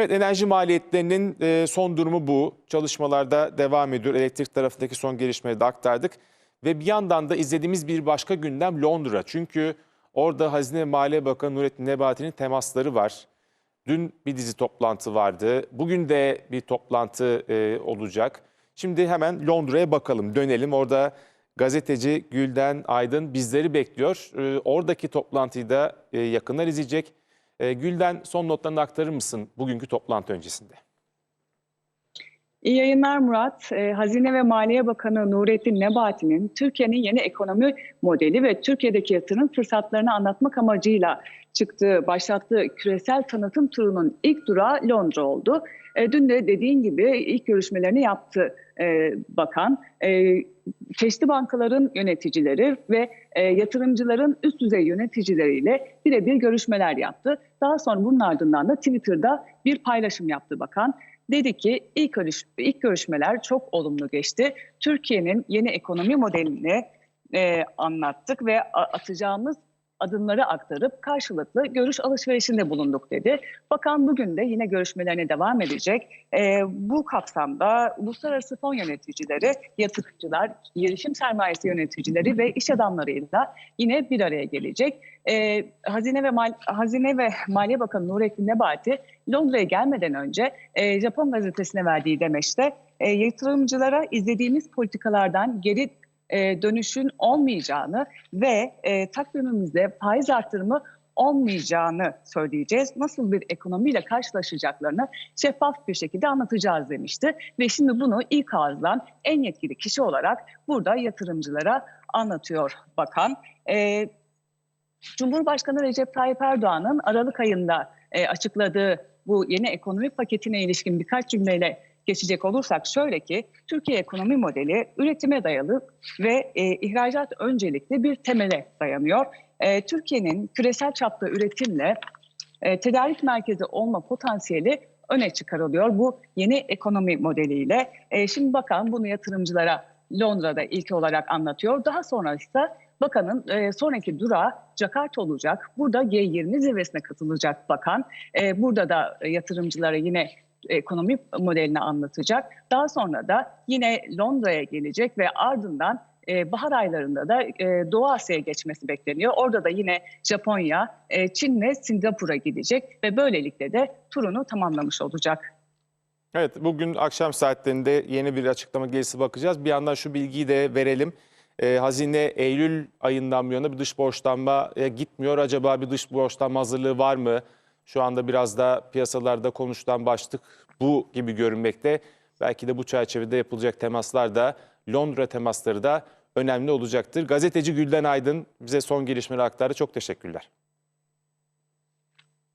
Evet enerji maliyetlerinin e, son durumu bu. Çalışmalarda devam ediyor. Elektrik tarafındaki son gelişmeleri de aktardık. Ve bir yandan da izlediğimiz bir başka gündem Londra. Çünkü orada Hazine Maliye Bakanı Nurettin Nebati'nin temasları var. Dün bir dizi toplantı vardı. Bugün de bir toplantı e, olacak. Şimdi hemen Londra'ya bakalım, dönelim. Orada gazeteci Gülden Aydın bizleri bekliyor. E, oradaki toplantıyı da yakından izleyecek. E, Gülden son notlarını aktarır mısın bugünkü toplantı öncesinde? İyi yayınlar Murat. Ee, Hazine ve Maliye Bakanı Nurettin Nebati'nin Türkiye'nin yeni ekonomi modeli ve Türkiye'deki yatırım fırsatlarını anlatmak amacıyla çıktığı, başlattığı küresel tanıtım turunun ilk durağı Londra oldu. E, dün de dediğin gibi ilk görüşmelerini yaptı e, bakan. E, çeşitli bankaların yöneticileri ve e, yatırımcıların üst düzey yöneticileriyle birebir görüşmeler yaptı. Daha sonra bunun ardından da Twitter'da bir paylaşım yaptı bakan. Dedi ki ilk, görüş, ilk görüşmeler çok olumlu geçti. Türkiye'nin yeni ekonomi modelini e, anlattık ve atacağımız adımları aktarıp karşılıklı görüş alışverişinde bulunduk dedi. Bakan bugün de yine görüşmelerine devam edecek. E, bu kapsamda uluslararası fon yöneticileri, yatırımcılar, girişim sermayesi yöneticileri ve iş adamlarıyla yine bir araya gelecek. E, Hazine ve Mal Hazine ve Maliye Bakanı Nurettin Nebati Londra'ya gelmeden önce e, Japon gazetesine verdiği demeçte e, yatırımcılara izlediğimiz politikalardan geri e, dönüşün olmayacağını ve e, takvimimizde faiz artırımı olmayacağını söyleyeceğiz. Nasıl bir ekonomiyle karşılaşacaklarını şeffaf bir şekilde anlatacağız demişti. Ve şimdi bunu ilk ağızdan en yetkili kişi olarak burada yatırımcılara anlatıyor bakan. E, Cumhurbaşkanı Recep Tayyip Erdoğan'ın Aralık ayında açıkladığı bu yeni ekonomi paketine ilişkin birkaç cümleyle geçecek olursak şöyle ki Türkiye ekonomi modeli üretime dayalı ve e, ihracat öncelikli bir temele dayanıyor. E, Türkiye'nin küresel çapta üretimle e, tedarik merkezi olma potansiyeli öne çıkarılıyor bu yeni ekonomi modeliyle. E, şimdi bakalım bunu yatırımcılara Londra'da ilk olarak anlatıyor. Daha sonra ise bakanın e, sonraki durağı Jakarta olacak. Burada G20 zirvesine katılacak bakan. E, burada da yatırımcılara yine ekonomi modelini anlatacak. Daha sonra da yine Londra'ya gelecek ve ardından e, bahar aylarında da e, Doğu Asya'ya geçmesi bekleniyor. Orada da yine Japonya, e, Çin ve Singapur'a gidecek ve böylelikle de turunu tamamlamış olacak. Evet, bugün akşam saatlerinde yeni bir açıklama gelirse bakacağız. Bir yandan şu bilgiyi de verelim. Ee, Hazine Eylül ayından bu yana bir dış borçlanmaya gitmiyor. Acaba bir dış borçlanma hazırlığı var mı? Şu anda biraz da piyasalarda konuşulan başlık bu gibi görünmekte. Belki de bu çerçevede yapılacak temaslar da Londra temasları da önemli olacaktır. Gazeteci Gülden Aydın bize son gelişmeleri aktardı. Çok teşekkürler.